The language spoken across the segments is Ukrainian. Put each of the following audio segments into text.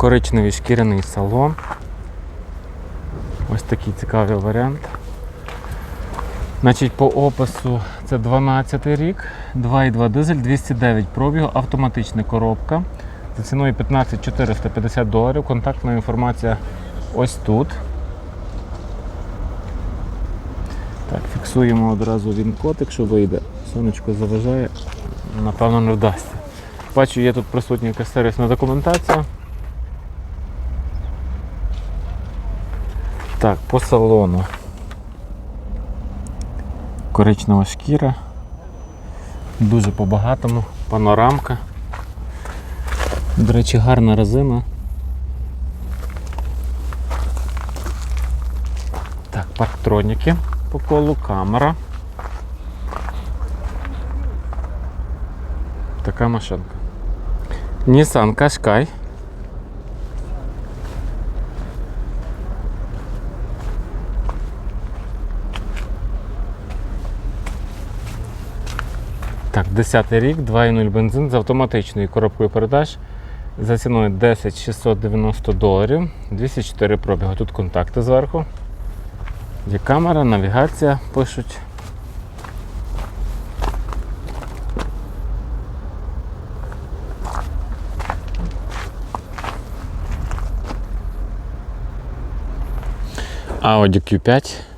коричневий шкіряний салон. Ось такий цікавий варіант. Значить, по опису це 12 рік, 2,2 дизель, 209 пробігу, автоматична коробка. За ціною 15 450 доларів. Контактна інформація ось тут. Так, фіксуємо одразу він код, якщо вийде. Сонечко заважає, напевно, не вдасться. Бачу, є тут присутня якась сервісна документація. Так, по салону. Коричнева шкіра. Дуже по-багатому. Панорамка. До речі, гарна резина. Так, парктроніки по колу, камера. Така машинка. Nissan Qashqai. Так, 10 рік, 2,0 бензин з автоматичною коробкою передач за ціною 10 690 доларів, 204 пробігу. Тут контакти зверху. Є камера, навігація пишуть. Audi Q5.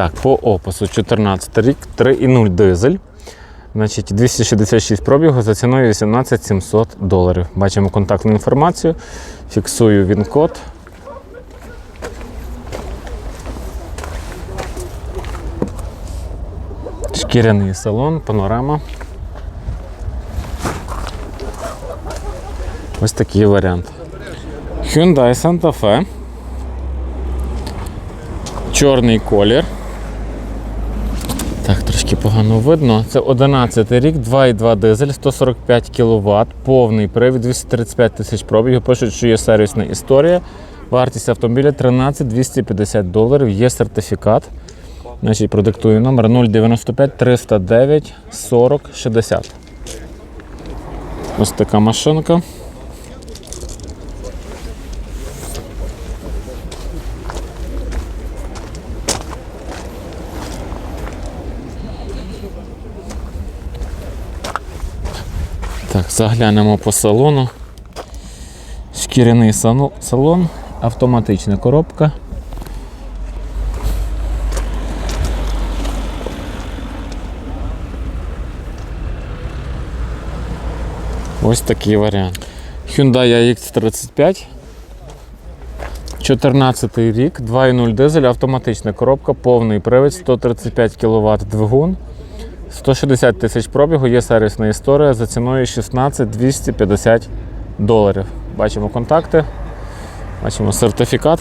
Так, по опису 14 рік, 3,0 дизель. Значить, 266 пробігу за ціною 18 700 доларів. Бачимо контактну інформацію. Фіксую він код. Шкіряний салон, панорама. Ось такий варіант. Hyundai Santa Fe. Чорний колір. Погано видно. Це 11 рік, 2,2 дизель, 145 кВт, повний привід, 235 тисяч пробігів. Пишуть, що є сервісна історія. Вартість автомобіля 13 250 доларів, є сертифікат. Значить, продиктую номер 095 309 40 60. Ось така машинка. Так, заглянемо по салону. Шкіряний салон, автоматична коробка. Ось такий варіант. Hyundai iX35. 14 рік, 2.0 дизель, автоматична коробка, повний привід, 135 кВт двигун. 160 тисяч пробігу, є сервісна історія за ціною 16 250 доларів. Бачимо контакти, бачимо сертифікат.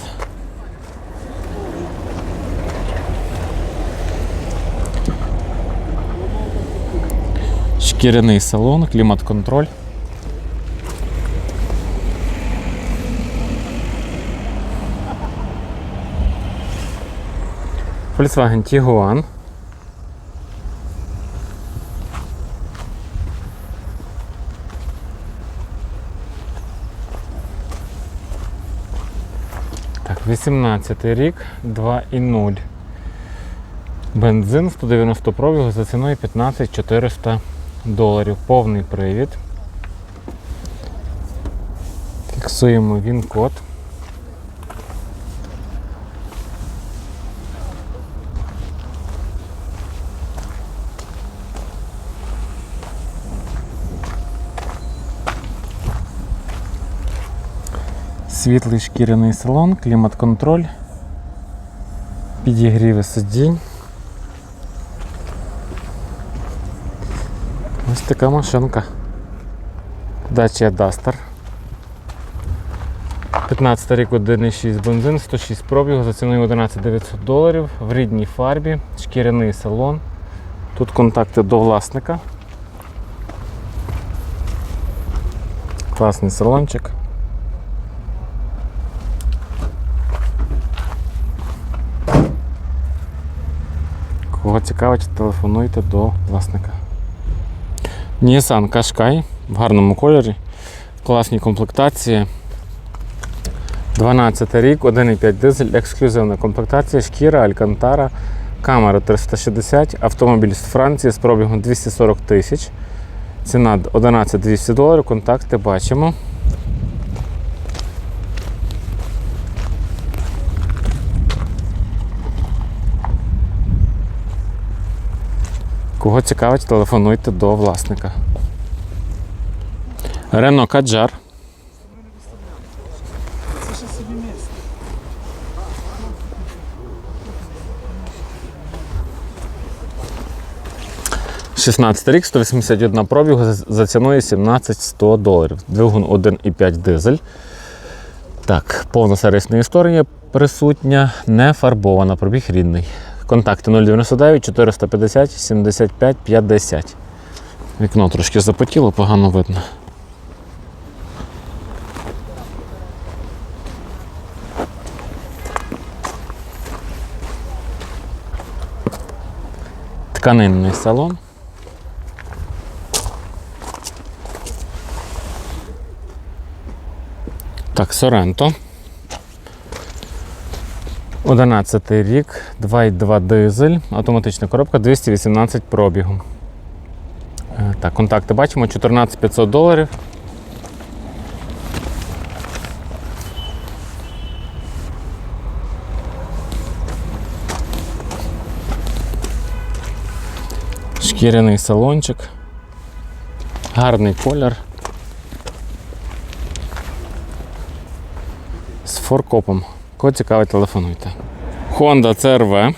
Шкіряний салон, клімат-контроль. Volkswagen Tiguan. Так, 18 рік, 2,0. Бензин 190 пробігу за ціною 15 400 доларів. Повний привід. Фіксуємо він Світлий шкіряний салон, клімат-контроль, підігріви сидінь. Ось така машинка. Dacia Duster. 15 рік 1,6 бензин, 106 пробігу за ціною 11 900 доларів в рідній фарбі, шкіряний салон. Тут контакти до власника. Класний салончик. Кого цікавить, телефонуйте до власника. Nissan Qashqai в гарному кольорі, в класній комплектації. 12 рік, 1,5 дизель, ексклюзивна комплектація, шкіра, Алькантара, камера 360, автомобіль з Франції з пробігом 240 тисяч. Ціна 11 200 доларів, контакти бачимо. Кого цікавить, телефонуйте до власника. Рено Каджар. Це ще собі місце. – 16 рік, 181 пробігу за- ціною 17 100 доларів. Двигун 1,5 дизель. Так, повна сервісна історія присутня, не фарбована, пробіг рідний. Контакти 099 450 75 50. Вікно трошки запотіло, погано видно. Тканинний салон. Так, Соренто. 11 рік, 2,2 дизель, автоматична коробка 218 пробігу. Е, Так, контакти бачимо, 14 500 доларів. Шкіряний салончик. Гарний колір. З форкопом. Кого цікавить, телефонуйте. Honda CRV.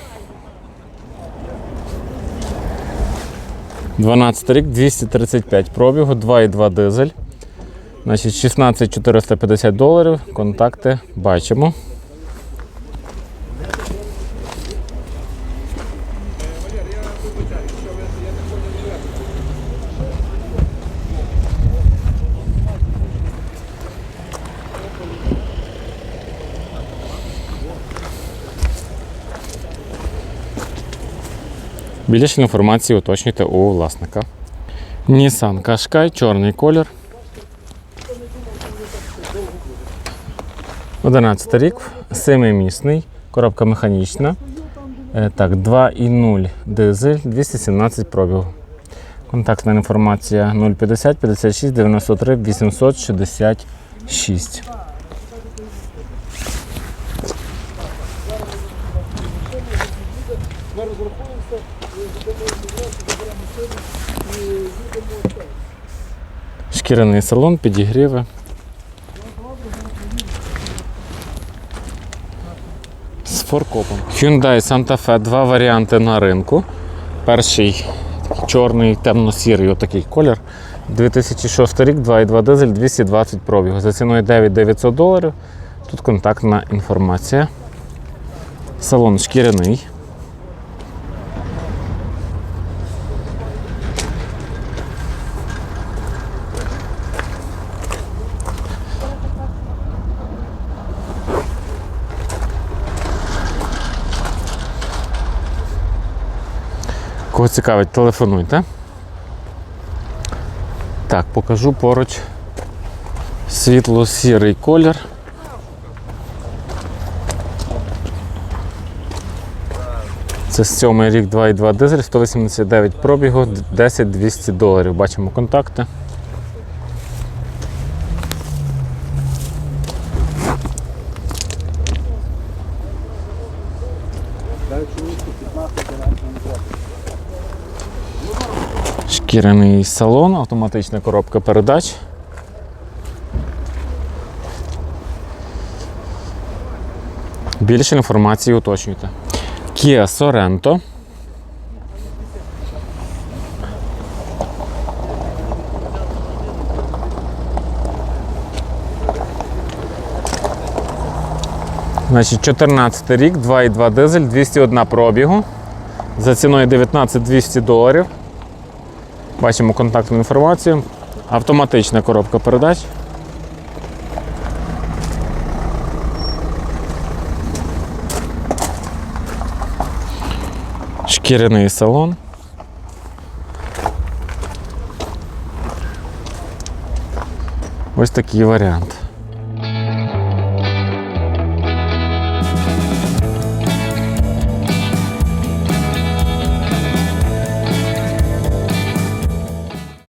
12 рік, 235 пробігу, 2,2 дизель. Значить, 16 450 доларів. Контакти бачимо. Більше інформації уточнюйте у власника. Nissan Qashqai, чорний колір. 11 рік, 7-місний, коробка механічна. Е, Так, 2,0 дизель, 217 пробігу. Контактна інформація 050 56 93 866. Шкіряний салон, підігріви. З форкопом. Hyundai Santa Fe, два варіанти на ринку. Перший чорний, темно-сірий отакий колір. 2006 рік, 2,2 дизель, 220 пробігу. За ціною 9900 доларів. Тут контактна інформація. Салон шкіряний. Кого цікавить, телефонуйте. Так, покажу поруч світло-сірий колір. Це сьомий рік 2,2 дизель, 189 пробігу, 10 200 доларів. Бачимо контакти. Шкіряний салон, автоматична коробка передач. Більше інформації уточнюйте. Kia Sorento. Значить, 14 рік, 2,2 дизель, 201 пробігу. За ціною 19 200 доларів. Бачимо контактну інформацію. Автоматична коробка передач. Шкіряний салон. Ось такий варіант.